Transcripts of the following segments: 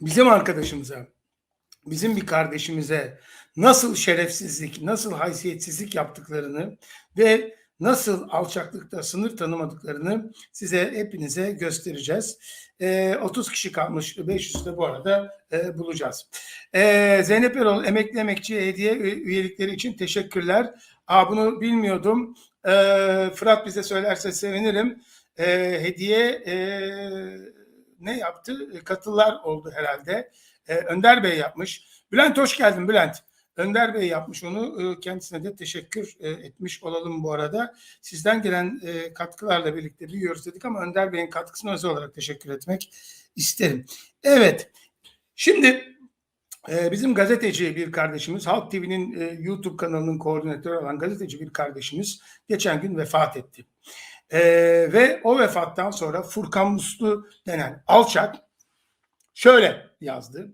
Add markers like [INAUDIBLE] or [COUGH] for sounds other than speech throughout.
bizim arkadaşımıza, bizim bir kardeşimize nasıl şerefsizlik, nasıl haysiyetsizlik yaptıklarını ve nasıl alçaklıkta sınır tanımadıklarını size hepinize göstereceğiz. Ee, 30 kişi kalmış, 500'de bu arada e, bulacağız. Ee, Zeynep Erol emekli emekçi hediye üye- üyelikleri için teşekkürler. Aa, bunu bilmiyordum. Ee, Fırat bize söylerse sevinirim. Ee, hediye e, ne yaptı? E, Katıllar oldu herhalde. Ee, Önder Bey yapmış. Bülent hoş geldin Bülent. Önder Bey yapmış onu. Ee, Kendisine de teşekkür e, etmiş olalım bu arada. Sizden gelen e, katkılarla birlikte büyüyoruz dedik ama Önder Bey'in katkısına özel olarak teşekkür etmek isterim. Evet. Şimdi e, bizim gazeteci bir kardeşimiz, Halk TV'nin e, YouTube kanalının koordinatörü olan gazeteci bir kardeşimiz geçen gün vefat etti. E, ve o vefattan sonra Furkan Muslu denen alçak şöyle yazdı.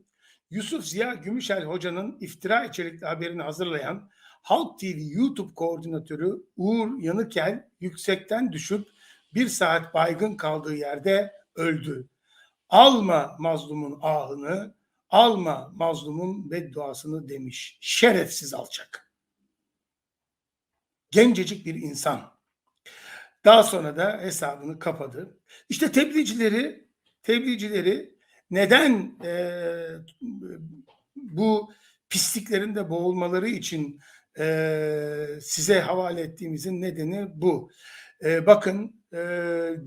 Yusuf Ziya Gümüşel Hoca'nın iftira içerikli haberini hazırlayan Halk TV YouTube koordinatörü Uğur Yanıkel yüksekten düşüp bir saat baygın kaldığı yerde öldü. Alma mazlumun ahını, alma mazlumun bedduasını demiş. Şerefsiz alçak. Gencecik bir insan. Daha sonra da hesabını kapadı. İşte tebliğcileri, tebliğcileri neden eee, bu pisliklerinde boğulmaları için eee, size havale ettiğimizin nedeni bu. Eee, bakın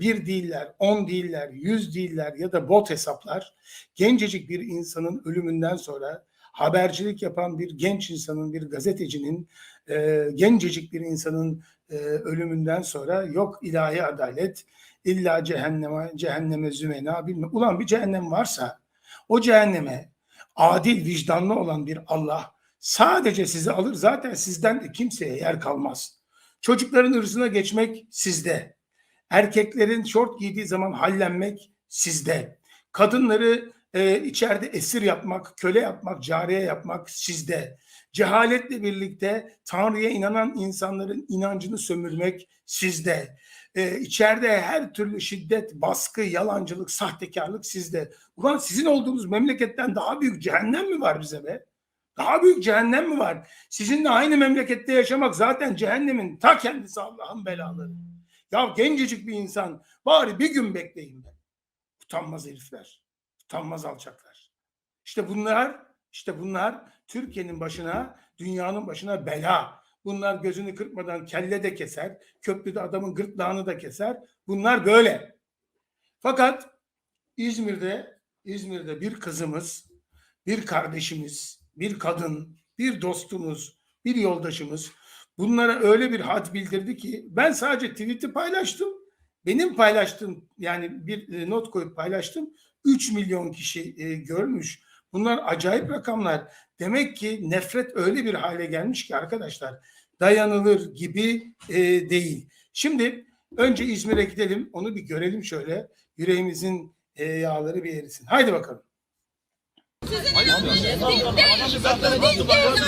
bir değiller, on değiller, yüz değiller ya da bot hesaplar gencecik bir insanın ölümünden sonra habercilik yapan bir genç insanın, bir gazetecinin, eee, gencecik bir insanın eee, ölümünden sonra yok ilahi adalet, illa cehenneme, cehenneme zümena bilmem. Ulan bir cehennem varsa o cehenneme adil, vicdanlı olan bir Allah sadece sizi alır. Zaten sizden de kimseye yer kalmaz. Çocukların ırzına geçmek sizde. Erkeklerin şort giydiği zaman hallenmek sizde. Kadınları e, içeride esir yapmak, köle yapmak, cariye yapmak sizde. Cehaletle birlikte Tanrı'ya inanan insanların inancını sömürmek sizde. E, içeride her türlü şiddet, baskı, yalancılık, sahtekarlık sizde. Ulan sizin olduğunuz memleketten daha büyük cehennem mi var bize be? Daha büyük cehennem mi var? Sizinle aynı memlekette yaşamak zaten cehennemin ta kendisi Allah'ın belaları. Ya gencecik bir insan bari bir gün bekleyin be. Utanmaz herifler. Utanmaz alçaklar. İşte bunlar, işte bunlar Türkiye'nin başına, dünyanın başına bela. Bunlar gözünü kırpmadan kelle de keser, köprüde adamın gırtlağını da keser. Bunlar böyle. Fakat İzmir'de, İzmir'de bir kızımız, bir kardeşimiz, bir kadın, bir dostumuz, bir yoldaşımız bunlara öyle bir had bildirdi ki ben sadece tweet'i paylaştım. Benim paylaştığım yani bir e, not koyup paylaştım. 3 milyon kişi e, görmüş. Bunlar acayip rakamlar. Demek ki nefret öyle bir hale gelmiş ki arkadaşlar dayanılır gibi e, değil. Şimdi önce İzmir'e gidelim. Onu bir görelim şöyle. Yüreğimizin e, yağları bir erisin. Haydi bakalım.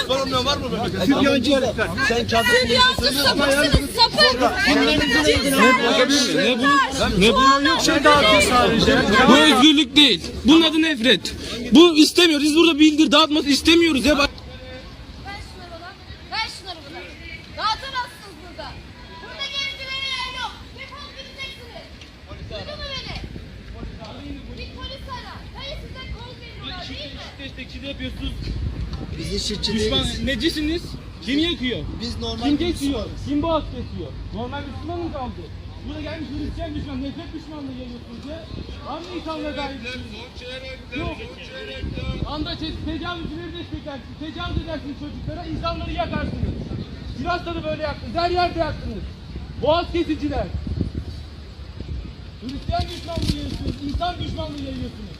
Sorun var mı memlekette? Sübyancı herifler. Sen Sübyansız sapıksınız sapık. Ne bu? Ne bu? yok şey dağıtıyor sadece. Bu özgürlük değil. Bunun adı nefret. Bu istemiyoruz. Biz burada bildir dağıtmak istemiyoruz ya. Değil mi? Destekçi de yapıyorsunuz. Biz işçi Düşman değiliz. necisiniz? Kim yakıyor? Biz normal Kim bir kesiyor? Müslümanız. Kim boğaz kesiyor? Normal Müslüman mı kaldı? Burada gelmiş Hristiyan düşman, nefret düşmanlığı yayıyorsunuz ya. Hangi insanlara dair? Yok. Anda te- tecavüzcüleri desteklersiniz. Tecavüz edersiniz çocuklara, insanları yakarsınız. Sivas'ta da böyle yaptınız. Her yerde yaptınız. Boğaz kesiciler. Hristiyan düşmanlığı yayıyorsunuz. insan düşmanlığı yayıyorsunuz.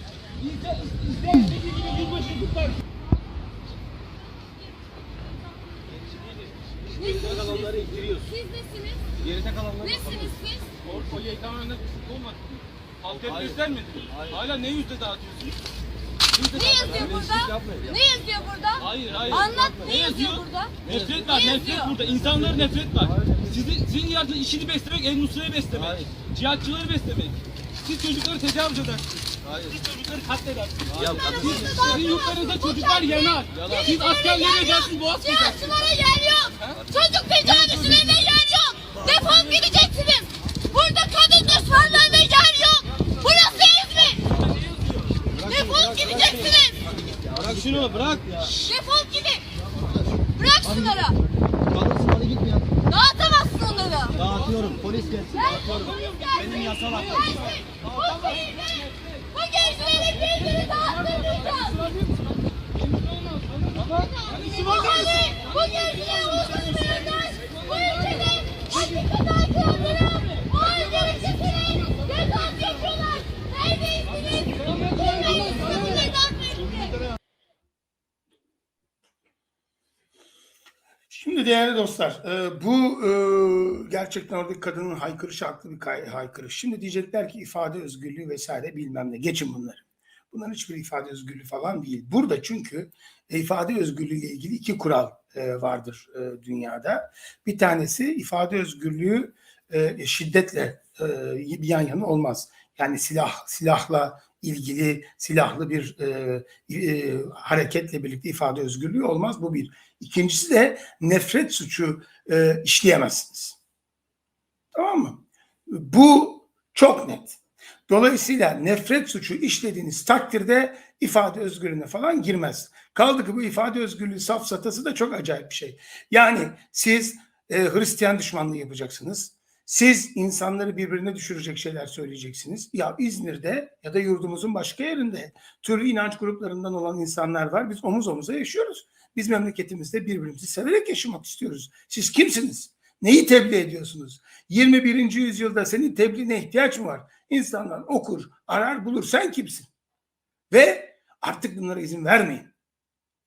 İstediği gibi yılbaşı kutlar. Nesiniz? Siz nesiniz? Geride kalanlar Nesiniz siz? O kolyeyi tamamen kısık olmadı. Halka göstermediniz. Hala ne yüzde dağıtıyorsunuz? Ne yazıyor burada? Ne yazıyor burada? Hayır hayır. Anlat ne yazıyor burada? Nefret var, Ne nefret burada. İnsanlara nefret var. Sizi, sizin yaptığınız işini beslemek, El Nusra'yı beslemek. Cihatçıları beslemek. Siz çocukları tecavüz edersiniz. Ya Sizin yurtlarınızda çocuklar yanar. Siz askerlere gelsiniz boğaz kesersiniz. Siyahçılara yer yok. Çocuk tecavüzlerine yer yok. Defol gideceksiniz. Burada kadın düşmanlarına yer yok. Burası İzmir. Defol gideceksiniz. bırak şunu bırak. Defol gidin. Bırak ya. Dağıtamazsın onları. Dağıtıyorum polis gelsin. Gelsin, polis gelsin. Benim yasal hakkım. Gelsin. Bu şehirde, bu gençlerin birbirini dağıttırmayacağız. Yani bu gençliğe süredir bu ülkede hakikaten aykırıları Şimdi değerli dostlar, e, bu e, gerçekten oradaki kadının haykırışı haklı bir haykırış. Şimdi diyecekler ki ifade özgürlüğü vesaire bilmem ne. Geçin bunları. Bunların hiçbir ifade özgürlüğü falan değil. Burada çünkü ifade özgürlüğü ile ilgili iki kural e, vardır e, dünyada. Bir tanesi ifade özgürlüğü e, şiddetle e, bir yan yana olmaz. Yani silah silahla ilgili silahlı bir e, e, hareketle birlikte ifade özgürlüğü olmaz. Bu bir. İkincisi de nefret suçu e, işleyemezsiniz. Tamam mı? Bu çok net. Dolayısıyla nefret suçu işlediğiniz takdirde ifade özgürlüğüne falan girmez. Kaldı ki bu ifade özgürlüğü safsatası da çok acayip bir şey. Yani siz e, Hristiyan düşmanlığı yapacaksınız. Siz insanları birbirine düşürecek şeyler söyleyeceksiniz. Ya İzmir'de ya da yurdumuzun başka yerinde türlü inanç gruplarından olan insanlar var. Biz omuz omuza yaşıyoruz. Biz memleketimizde birbirimizi severek yaşamak istiyoruz. Siz kimsiniz? Neyi tebliğ ediyorsunuz? 21. yüzyılda senin tebliğine ihtiyaç mı var? İnsanlar okur, arar, bulur. Sen kimsin? Ve artık bunlara izin vermeyin.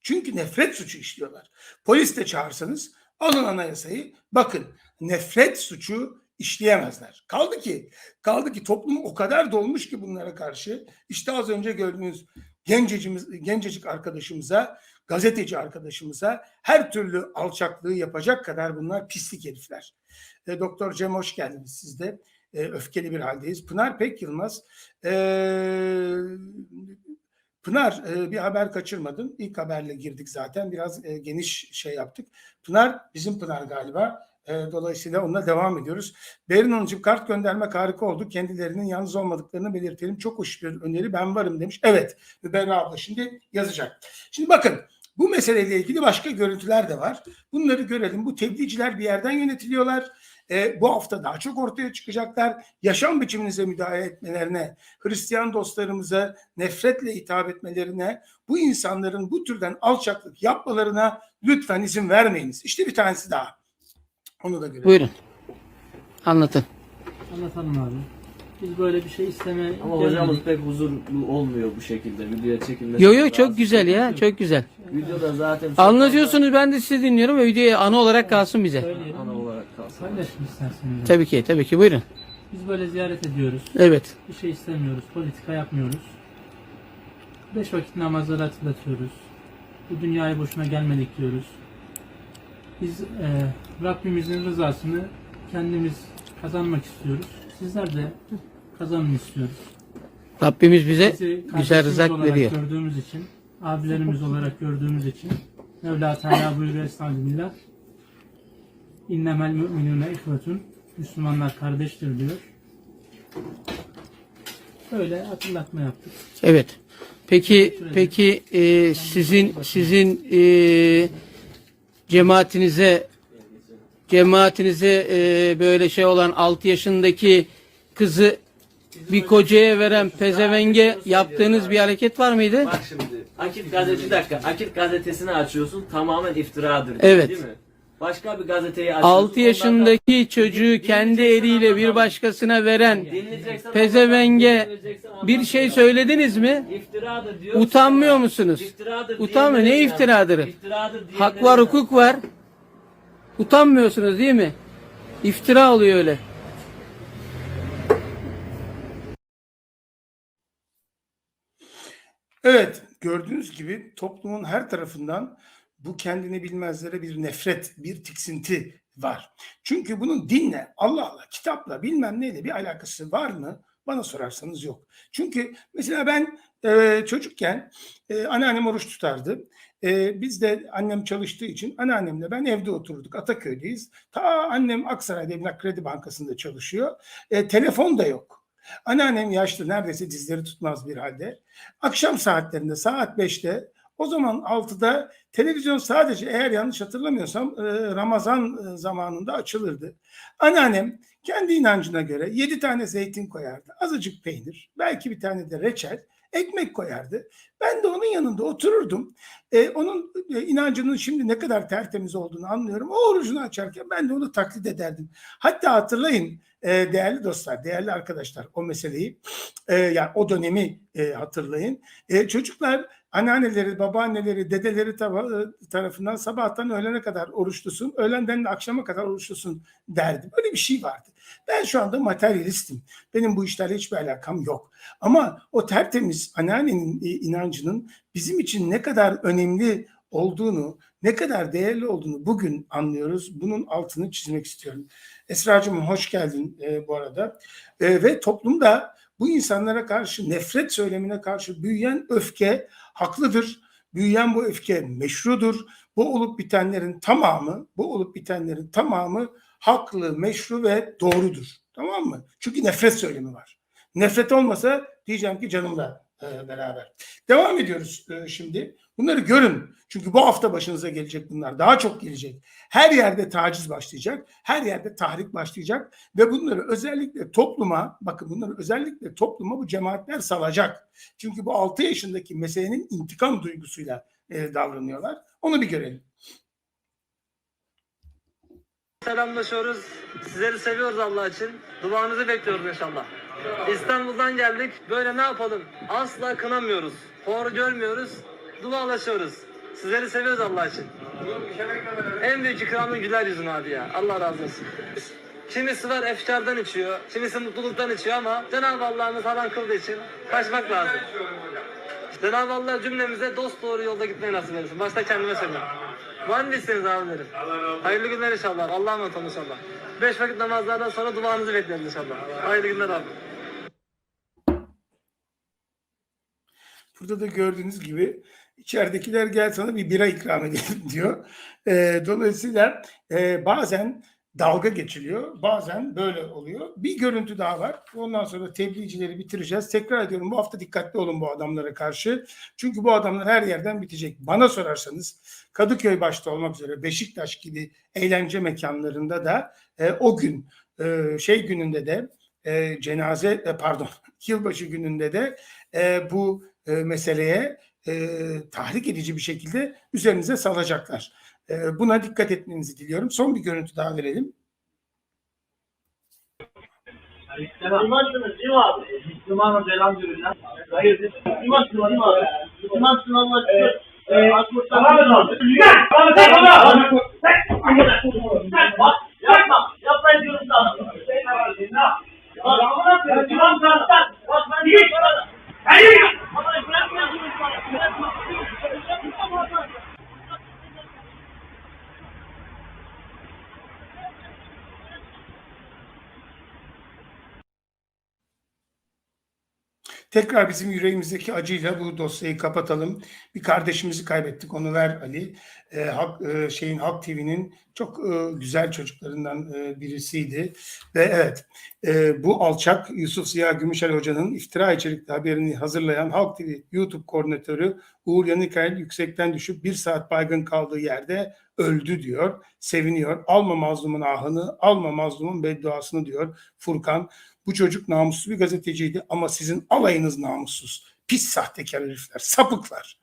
Çünkü nefret suçu işliyorlar. Polis de çağırsanız alın anayasayı bakın nefret suçu işleyemezler. Kaldı ki kaldı ki toplum o kadar dolmuş ki bunlara karşı işte az önce gördüğünüz gencecimiz, gencecik arkadaşımıza gazeteci arkadaşımıza her türlü alçaklığı yapacak kadar bunlar pislik herifler. E, Doktor Cem hoş geldiniz siz de. E, öfkeli bir haldeyiz. Pınar Pek Yılmaz. E, Pınar e, bir haber kaçırmadın. İlk haberle girdik zaten. Biraz e, geniş şey yaptık. Pınar bizim Pınar galiba. E, dolayısıyla onunla devam ediyoruz. Berin Hanımcığım kart göndermek harika oldu. Kendilerinin yalnız olmadıklarını belirtelim. Çok hoş bir öneri. Ben varım demiş. Evet. Berra abla şimdi yazacak. Şimdi bakın bu meseleyle ilgili başka görüntüler de var. Bunları görelim. Bu tebliğciler bir yerden yönetiliyorlar. E, bu hafta daha çok ortaya çıkacaklar. Yaşam biçiminize müdahale etmelerine, Hristiyan dostlarımıza nefretle hitap etmelerine, bu insanların bu türden alçaklık yapmalarına lütfen izin vermeyiniz. İşte bir tanesi daha. Onu da görelim. Buyurun. Anlatın. Anlatalım abi. Biz böyle bir şey isteme Ama hocamız pek huzurlu olmuyor bu şekilde videoya çekilmesi. Yo yo çok güzel ya. Çok güzel. Videoda zaten Anlatıyorsunuz ben de sizi dinliyorum ve videoya anı olarak kalsın bize. ana olarak kalsın. Paylaşın isterseniz. Tabii ki tabii ki buyurun. Biz böyle ziyaret ediyoruz. Evet. Bir şey istemiyoruz. Politika yapmıyoruz. Beş vakit namazları hatırlatıyoruz. Bu dünyaya boşuna gelmedik diyoruz. Biz e, Rabbimizin rızasını kendimiz kazanmak istiyoruz. Sizler de kazanın istiyoruz. Rabbimiz bize Bizi güzel kardeşimiz rızak olarak veriyor. gördüğümüz için, abilerimiz olarak gördüğümüz için Mevla Teala buyuruyor Estağfirullah. İnnemel müminune ihvetun. Müslümanlar kardeştir diyor. Böyle hatırlatma yaptık. Evet. Peki peki e, sizin sizin e, cemaatinize cemaatinize e, böyle şey olan 6 yaşındaki kızı bir kocaya veren pezevenge yaptığınız bir hareket var mıydı? Bak şimdi Akit gazetesi dakika. Akit gazetesini açıyorsun tamamen iftiradır. Evet. Değil mi? Başka bir gazeteyi açıyorsun. 6 yaşındaki çocuğu kendi eliyle bir başkasına veren pezevenge bir şey söylediniz mi? İftiradır diyor. Utanmıyor musunuz? İftiradır Utanmıyor. Ne iftiradır? İftiradır Hak var, hukuk var. Utanmıyorsunuz değil mi? İftira oluyor öyle. Evet, gördüğünüz gibi toplumun her tarafından bu kendini bilmezlere bir nefret, bir tiksinti var. Çünkü bunun dinle, Allah'la, kitapla, bilmem neyle bir alakası var mı? Bana sorarsanız yok. Çünkü mesela ben e, çocukken e, anneannem oruç tutardı. E, biz de annem çalıştığı için anneannemle ben evde otururduk. Ataköy'deyiz. Ta annem Aksaray'da Emlak Kredi Bankası'nda çalışıyor. E, telefon da yok. Anneannem yaşlı neredeyse dizleri tutmaz bir halde. Akşam saatlerinde saat 5'te o zaman 6'da televizyon sadece eğer yanlış hatırlamıyorsam e, Ramazan e, zamanında açılırdı. Anneannem kendi inancına göre 7 tane zeytin koyardı. Azıcık peynir, belki bir tane de reçel, ekmek koyardı. Ben de onun yanında otururdum. E, onun inancının şimdi ne kadar tertemiz olduğunu anlıyorum. O orucunu açarken ben de onu taklit ederdim. Hatta hatırlayın değerli dostlar, değerli arkadaşlar o meseleyi, yani o dönemi hatırlayın. E, çocuklar anneanneleri, babaanneleri, dedeleri tava- tarafından sabahtan öğlene kadar oruçlusun, öğlenden de akşama kadar oruçlusun derdi. Böyle bir şey vardı. Ben şu anda materyalistim. Benim bu işlerle hiçbir alakam yok. Ama o tertemiz anneannenin e, inancının bizim için ne kadar önemli olduğunu, ne kadar değerli olduğunu bugün anlıyoruz. Bunun altını çizmek istiyorum. Esra'cığım hoş geldin e, bu arada. E, ve toplumda bu insanlara karşı nefret söylemine karşı büyüyen öfke haklıdır. Büyüyen bu öfke meşrudur. Bu olup bitenlerin tamamı, bu olup bitenlerin tamamı haklı, meşru ve doğrudur. Tamam mı? Çünkü nefret söylemi var. Nefret olmasa diyeceğim ki canımla e, beraber. Devam ediyoruz e, şimdi. Bunları görün. Çünkü bu hafta başınıza gelecek bunlar. Daha çok gelecek. Her yerde taciz başlayacak. Her yerde tahrik başlayacak. Ve bunları özellikle topluma, bakın bunları özellikle topluma bu cemaatler salacak. Çünkü bu 6 yaşındaki meselenin intikam duygusuyla e, davranıyorlar. Onu bir görelim. Selamlaşıyoruz. Sizleri seviyoruz Allah için. Duanızı bekliyoruz inşallah. İstanbul'dan geldik. Böyle ne yapalım? Asla kınamıyoruz. Hor görmüyoruz. Dualaşıyoruz. Sizleri seviyoruz Allah için. En büyük ikramın güler yüzün abi ya. Allah razı olsun. Kimisi var efkardan içiyor, kimisi mutluluktan içiyor ama Cenab-ı Allah'ımız haram kıldığı için kaçmak lazım. Cenab-ı Allah cümlemize dost doğru yolda gitmeyi nasip etsin. Başta kendime söylüyorum. Mühendissiniz abilerim. Hayırlı günler inşallah. Allah'a emanet olun inşallah. Beş vakit namazlardan sonra duanızı bekleriz inşallah. Hayırlı günler abi. Burada da gördüğünüz gibi içeridekiler gel sana bir bira ikram edelim [LAUGHS] diyor. E, dolayısıyla e, bazen dalga geçiliyor. Bazen böyle oluyor. Bir görüntü daha var. Ondan sonra tebliğcileri bitireceğiz. Tekrar ediyorum bu hafta dikkatli olun bu adamlara karşı. Çünkü bu adamlar her yerden bitecek. Bana sorarsanız Kadıköy başta olmak üzere Beşiktaş gibi eğlence mekanlarında da e, o gün e, şey gününde de e, cenaze e, pardon [LAUGHS] yılbaşı gününde de e, bu e, meseleye e, tahrik edici bir şekilde üzerinize salacaklar. E, buna dikkat etmenizi diliyorum. Son bir görüntü daha verelim. Müslümansınız değil mi abi? Müslümanız elhamdülillah. Hayırdır? Müslümansın değil mi abi? Müslümansın Allah'a şükür. Ee, Tamam mı? Güzel! Tamam tamam! Bak yapma! Yapmayın diyorum sana. Bak amına koyayım. Tamam tamam. Bak ben diyorum sana. Hayır! Ama bırakmıyorsunuz bana. Bırakmıyorsunuz. Tekrar bizim yüreğimizdeki acıyla bu dosyayı kapatalım. Bir kardeşimizi kaybettik. Onu ver Ali. E, Halk, e, şeyin Halk TV'nin çok e, güzel çocuklarından e, birisiydi. Ve evet e, bu alçak Yusuf Ziya Gümüşel Hoca'nın iftira içerikli haberini hazırlayan Halk TV YouTube koordinatörü Uğur Yanıkayel yüksekten düşüp bir saat baygın kaldığı yerde öldü diyor. Seviniyor. Alma mazlumun ahını, alma mazlumun bedduasını diyor Furkan. Bu çocuk namuslu bir gazeteciydi ama sizin alayınız namussuz. Pis sahtekar herifler, sapıklar.